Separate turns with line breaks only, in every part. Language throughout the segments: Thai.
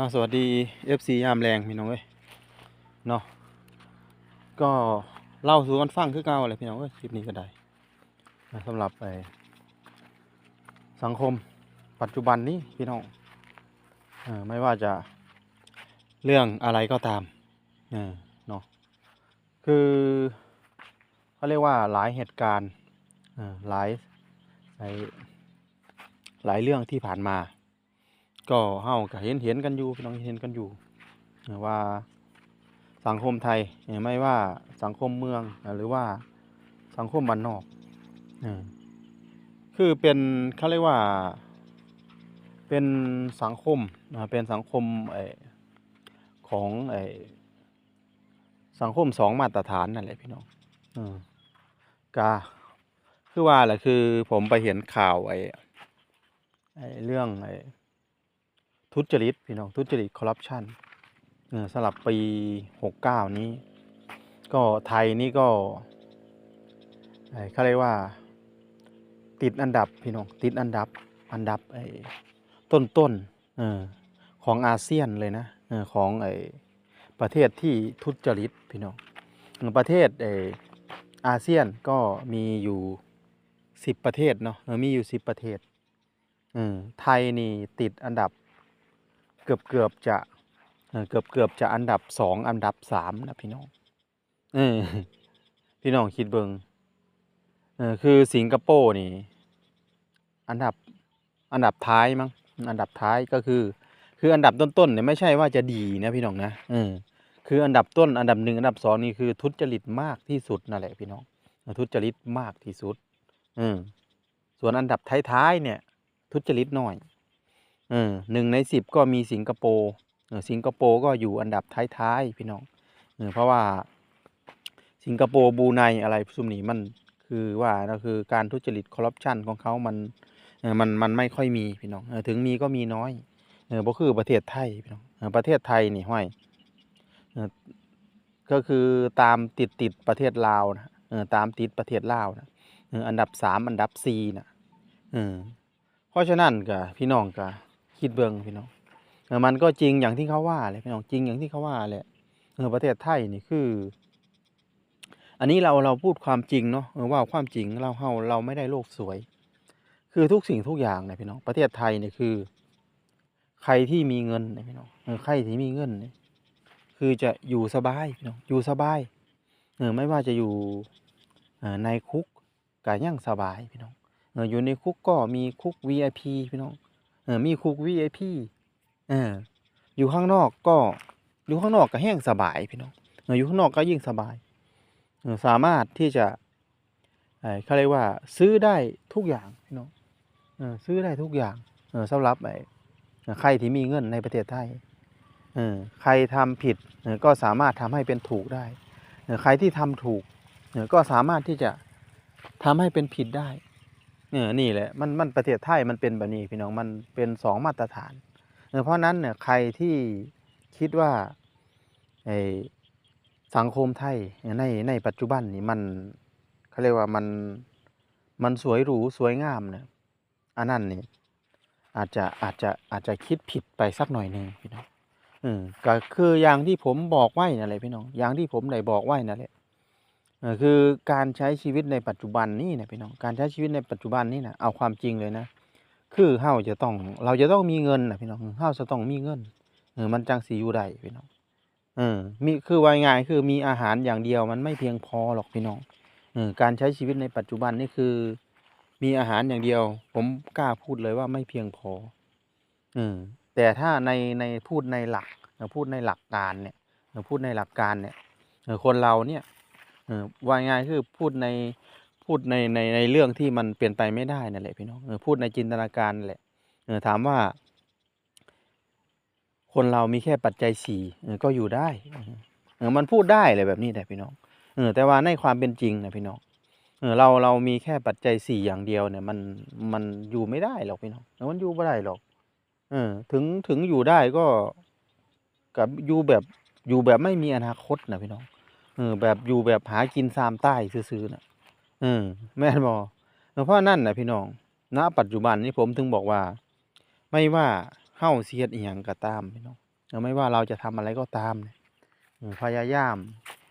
อ่าสวัสดี FC ยามแรงพี่น้องเอ้ยเนาะก็เล่าสู่กันฟังคือเก่าอะไรพี่น้องเอ้ยคลิปนี้ก็ได้สำหรับไอสังคมปัจจุบันนี้พี่น้องอไม่ว่าจะเรื่องอะไรก็ตามเนาะคือเขาเรียกว่าหลายเหตุการณ์หลายหลายเรื่องที่ผ่านมา ก็เฮาก็เห็นเห็นกันอยู่พี่น้องเห็นกันอยู่ว่าสังคมไทยไม่ว่าสังคมเมืองหรือว่าสังคมบ้านนอกคือเป็นเขาเรียกว่า เป็นสังคมเป็นสังคมอของอสังคมสองมาตรฐานนั่นแหละพี่น้องอกาคือว่าแหละคือผมไปเห็นข่าวไอไอเรื่องไอ ทุจริตพี่น้องทุจริตคอร์รัปชันเออสำหรับปีหกเก้านี้ ก็ไทยนี่ก็เขาเรียกว่า ติดอันดับพี่น้องติดอันดับอันดับไอ้ต้นต้นเออของอาเซียนเลยนะเออของไอ้ประเทศที่ทุจริตพี่น้องประเทศไอ้อาเซียนก็มีอยู่สิบประเทศเนาะมีอยู่สิบประเทศเออไทยนี่ติดอันดับ เกือบเกือบจะเกือบเกือบจะอันดับสองอันดับสามนะพี่น้องเออพี่น้องคิดเบิงเออคือสิงคโปร์นี่อันดับอันดับท้ายมั้งอันดับท้ายก็คือ คืออันดับต้นๆเนี่ยไม่ใช่ว่าจะดีนะพี่น้องนะเออคืออันดับต้นอันดับหนึ่งอันดับสองนี่คือทุจริตมากที่สุดนั่นแหละพี่น้องทุจริตมากที่สุดเออส่วนอันดับท้ายๆเนี่ย ทุจริตน้อย เออหนึ่งในสิบก็มีสิงคโปร์สิงคโปร์ก็อยู่อันดับท้ายๆพี่น้องเออเพราะว่า สิงคโปร์บูไนอะไรซุมนี้มันคือว่าก็คือการทุจริตคอร์รัปชันของเขามันเออมันมันไม่ค่อยมีพี่น้องเออถึงมีก็มีน้อยเออบ่คือประเทศไทยพี่น้องเออประเทศไทยนี่ห้อยเออก็คือตามติดติดประเทศลาวนะเออตามติดประเทศลาวนะเอออันดับสามอันดับสี่นะเออเพราะฉะนั้นก็พี่น้องก็ คิดเบิ่งพี่น้องเออมันก็จริงอย่างที่เขาว่าเลยพี่น้องจริงอย่างที่เขาว่าแหละเออประเทศไทยนี่คือ อันนี้เราเราพูดความจริงเนาะว่าความจริงเราเฮาเราไม่ได้โลกสวย คือทุกสิ่งทุกอย่างเนี่ยพี่น้องประเทศไทยเนี่ยคือ ใครที่มีเงินเนี่ยพี่น้องใครที่มีเงินเนี่ยคือจะอยู่สบายพี่น้องอยู่สบายเออไม่ว่าจะอยู่ในคุกก็ยังสบายพี่น้องเอออยู่ในคุกก็มีคุก VIP พี่น้อง มีคุก VIP เอออยู่ข้างนอกก็อยู่ข้างนอกก็แห้งสบายพี่น้องอออยู่ข้างนอกก็ยิ่งสบาย สามารถที่จะเออเขาเรียกว่าซื้อได้ทุกอย่างพี่น้องอซื้อได้ทุกอย่างเออสำหรับไอ้ใครที่มีเงินในประเทศไทยใครทำผิดก็สามารถทำให้เป็นถูกได้ ใครที่ทำถูกก็สามารถที่จะทำให้เป็นผิดได้ เออนี่แหละมันมันประเทศไทยมันเป็นแบบนี้พี่น้องมันเป็นสองมาตรฐานเออเพราะนั้นเนี่ยใครที่คิดว่าไอสังคมไทยในในปัจจุบันนี่มันเขาเรียกว่ามันมันสวยหรูสวยงามเนี่ยอันนั้นนี่อาจจะอาจจะอาจจะคิดผิดไปสักหน่อยหนึ่งพี่น้องเออก็คืออย่างที่ผมบอกไว้นั่นแหละพี่น้องอย่างที่ผมได้บอกไว้นั่นแหละเออ คือการใช้ชีวิตในปัจจุบันนี่นะพี่น้องการใช้ชีวิตในปัจจุบันนี่นะเอาความจริงเลยนะ คือเฮาจะต้องเราจะต้องมีเงินนะพี่น้องเฮาจะต้องมีเงินเออมันจังสีอยู่ได้พี่น้องเออมีคือว่าง่ายคือมีอาหารอย่างเดียวมันไม่เพียงพอหรอกพี่น้องเออการใช้ชีวิตในปัจจุบันนี่คือ มีอาหารอย่างเดียว ผมกล้าพูดเลยว่าไม่เพียงพอเออแต่ถ้าในในพูดในหลักเออพูดในหลักการเนี่ยเออพูดในหลักการเนี่ยคนเราเนี่ย เออว่าง่ายคือพูดในพูดในในในเรื่องที่มันเปลี่ยนไปไม่ได้นั่นแหละพี่น้องเออพูดในจินตนาการแหละเออถามว่า คนเรามีแค่ปัจจัยสี่ก็อยู่ได้เออมันพูดได้เลยแบบนี้แหละพี่น้องเออแต่ว่าในความเป็นจริงนะพี่น้องเออเราเรามีแค่ปัจจัยสี่อย่างเดียวเนี่ย มันมันอยู่ไม่ได้หรอกพี่น้องมันอยู่ไม่ได้หรอกเออถึงถึงอยู่ได้ก็กับอยู่แบบอยู่แบบไม่มีอนาคตนะพี่น้อง เออแบบอยู่แบบหากินซามใต้ซื่อๆน่ะเออแม่นบอเพราะนั่นนะพี่น้องณปัจจุบันนี้ผมถึงบอกว่า ไม่ว่าเฮ้าเสียดอีหยังก็ตามพี่น้องไม่ว่าเราจะทำอะไรก็ตามเนี่ยเออพยายาม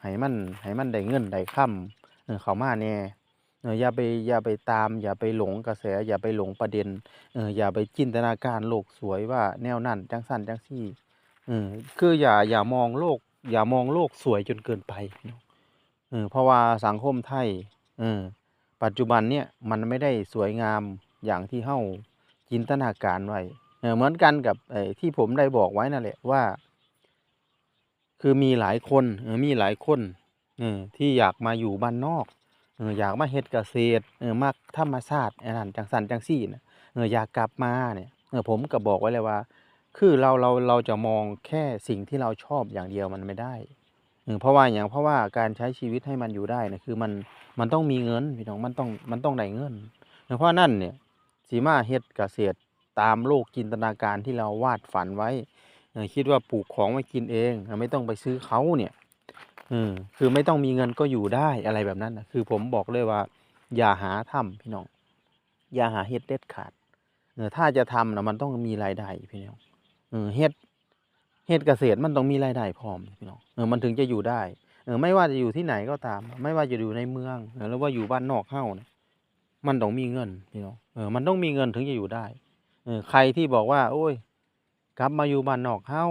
ให้มันให้มันได้เงินได้ค่ำเออเขามาแน่เอออย่าไปอย่าไปตาม อย่าไปหลงกระแส อย่าไปหลงประเด็นเอออย่าไปจินตนาการโลกสวยว่าแนวนั้นจังสั้นจังซี่เออคืออย่าอย่ามองโลก อย่ามองโลกสวยจนเกินไปเออเพราะว่าสังคมไทยเออปัจจุบันเนี่ยมันไม่ได้สวยงามอย่างที่เฮาจินตนาการไว้เออเหมือนกันกับไอ้ที่ผมได้บอกไว้นั่นแหละว่า คือมีหลายคนเออมีหลายคนเออที่อยากมาอยู่บ้านนอกเอออยากมาเฮ็ดเกษตรเออมาธรรมชาติอันนั้นจังสันจังซี่นะเอออยากกลับมาเนี่ยเออผมก็บอกไว้เลยว่า คือเราเราเราจะมองแค่สิ่งที่เราชอบอย่างเดียวมันไม่ได้เพราะว่าอย่างเพราะว่าการใช้ชีวิตให้มันอยู่ได้นะคือมันมันต้องมีเงินพี่น้องมันต้องมันต้องได้เงิน เพราะนั่นเนี่ยสีมาเฮ็ดเกษตรตามโลกจินตนาการที่เราวาดฝันไว้คิดว่าปลูกของไว้กินเอง ไม่ต้องไปซื้อเขาเนี่ยคือไม่ต้องมีเงินก็อยู่ได้อะไรแบบนั้นนะคือผมบอกเลยว่า อย่าหาทำพี่น้อง อย่าหาเฮ็ดเด็ดขาดถ้าจะทำนะมันต้องมีรายได้พี่น้อง เออเฮ็ดเฮ็ดเกษตรมันต้องมีรายได้พร้อมพี่น้องเออมันถึงจะอยู่ได้เออไม่ว่าจะอยู่ที่ไหนก็ตาม ไม่ว่าจะอยู่ในเมืองหรือว่าอยู่บ้านนอกเฮ้านะมันต้องมีเงินพี่น้องเออมันต้องมีเงินถึงจะอยู่ได้เออใครที่บอกว่า โอ้ย กลับมาอยู่บ้านนอกเฮ้า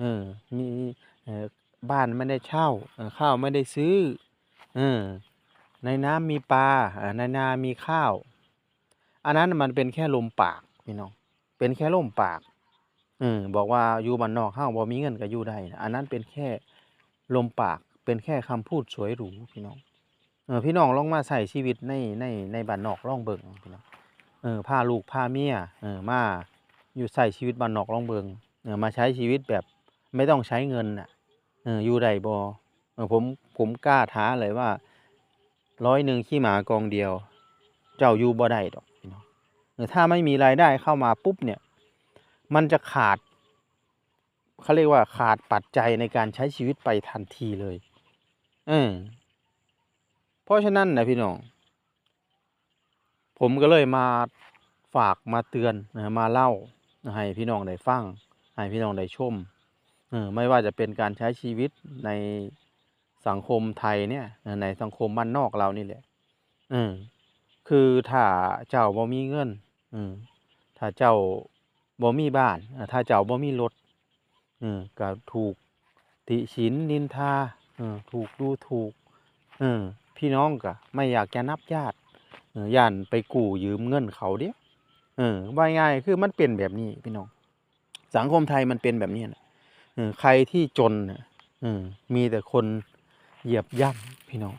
เออมีเออบ้านไม่ได้เช่าเออข้าวไม่ได้ซื้อเออในน้ำมีปลาอในนามีข้าว อันนั้นมันเป็นแค่ลมปากพี่น้องเป็นแค่ลมปาก เออบอกว่าอยู่บ้านนอกเฮ้าบ่มีเงินก็อยู่ได้นะอันนั้นเป็นแค่ลมปากเป็นแค่คำพูดสวยหรูพี่น้องเออพี่น้องลองมาใส่ชีวิตในในในบ้านนอกลองเบิ่งพี่น้องเออพาลูกพาเมียเออมาอยู่ใส่ชีวิตบ้านนอกลองเบิงเออมาใช้ชีวิตแบบไม่ต้องใช้เงินน่ะเอออยู่ได้บ่เออผมผมกล้าท้าเลยว่าร้อยหนึ่งขี้หมากองเดียว เจ้าอยู่บ่ได้ดอกพี่น้องเออถ้าไม่มีรายได้เข้ามาปุ๊บเนี่ย มันจะขาดเขาเรียกว่าขาดปัจจัยในการใช้ชีวิตไปทันทีเลยเออเพราะฉะนั้นนะพี่น้อง ผมก็เลยมาฝากมาเตือนนะมาเล่าให้พี่น้องได้ฟังให้พี่น้องได้ชมเออไม่ว่าจะเป็นการใช้ชีวิตในสังคมไทยเนี่ยในสังคมบ้านนอกเรานี่แหละเออคือถ้าเจ้าบ่มีเงินเออถ้าเจ้า บ่มีบ้านถ้าเจ้าบ่มีรถเออก็ถูกติฉินนินทาเออถูกดูถูกเออพี่น้องก็ไม่อยากจะนับญาติย่านไปกู้ยืมเงินเขาเด้เออว่าง่ายคือมันเป็นแบบนี้พี่น้อง สังคมไทยมันเป็นแบบนี้นะเออใครที่จนเนี่ยเออมีแต่คนเหยียบย่ำพี่น้อง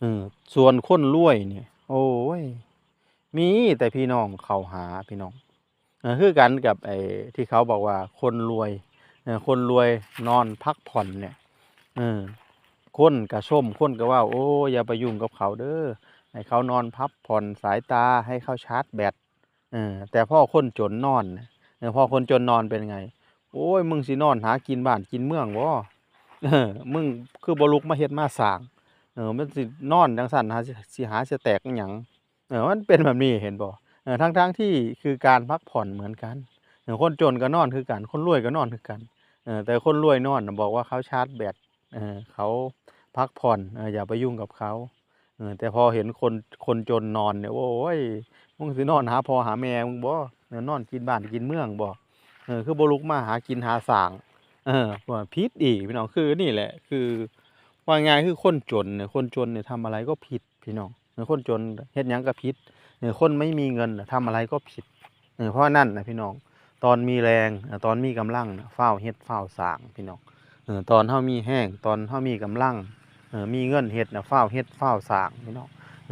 เออส่วนคนรวยเนี่ย โอ้ยมีแต่พี่น้องเขาหาพี่น้อง คือกันกับไอ้ที่เขาบอกว่าคนรวยคนรวยนอนพักผ่อนเนี่ยเออคนกระชมคนก็ว่า โอ้อย่าไปยุ่งกับเขาเด้อให้เขานอนพักผ่อนสายตาให้เขาชาร์จแบตเออแต่พ่อคนจนนอนน่ะเออพ่อคนจนนอนเป็นไง โอ้ยมึงสินอนหากินบ้านกินเมืองบ่เออมึงคือบลุกมาเฮ็ดมาสางเออมันสินอนจังซั่นหาสิสิหาสิแตกอิหยังเออมันเป็นแบบนี้เห็นบ่ ทั้งๆที่คือการพักผ่อนเหมือนกันคนจนก็นอนคือกัน คนรวยก็นอนคือกันแต่คนรวยนอนบอกว่าเขาชาร์จแบตเขาพักผ่อนอย่าไปยุ่งกับเขาแต่พอเห็นคนคนจนนอนเนี่ยโอ้ยมึงสินอนหาพอหาแม่มึงบ่เออนอนกินบ้านกินเมืองบ่เออคือบลุกมาหากินหาสางเออผิดอีกพี่น้องคือนี่แหละ คือว่าง่ายคือคนจนเนี่ยคนจนเนี่ยทำอะไรก็ผิดพี่น้องคนจนเฮ็ดยังก็ผิด คนไม่มีเงินน่ะทำอะไรก็ผิดเออเพราะนั่นนะพี่น้อง ตอนมีแรงตอนมีกำลังน่ะฟ้าเฮ็ดฟ้าสางพี่น้องตอนเฮามีแห้งตอนเฮามีกำลังมีเงินเฮ็ดน่ะฟ้าเฮ็ดฟ้าสางพี่น้อง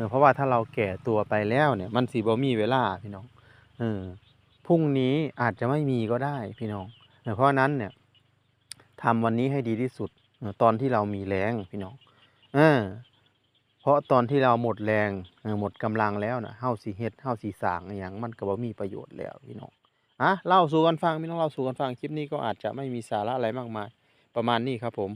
เพราะว่าถ้าเราแก่ตัวไปแล้วเนี่ย มันสิบ่มีเวลาพี่น้องเออพรุ่งนี้อาจจะไม่มีก็ได้พี่น้องเพราะนั้นเนี่ยทำวันนี้ให้ดีที่สุดตอนที่เรามีแรงพี่น้องเออ เพราะตอนที่เราหมดแรงหมดกำลังแล้วนะเฮาสีเฮ็ดเฮาสีสางอย่างมันก็บ่มีประโยชน์แล้วพี่น้องอะเล่าสู่กันฟังพี่น้องเล่าสู่กันฟังคลิปนี้ก็อาจจะไม่มีสาระอะไรมากมาย ประมาณนี้ครับผม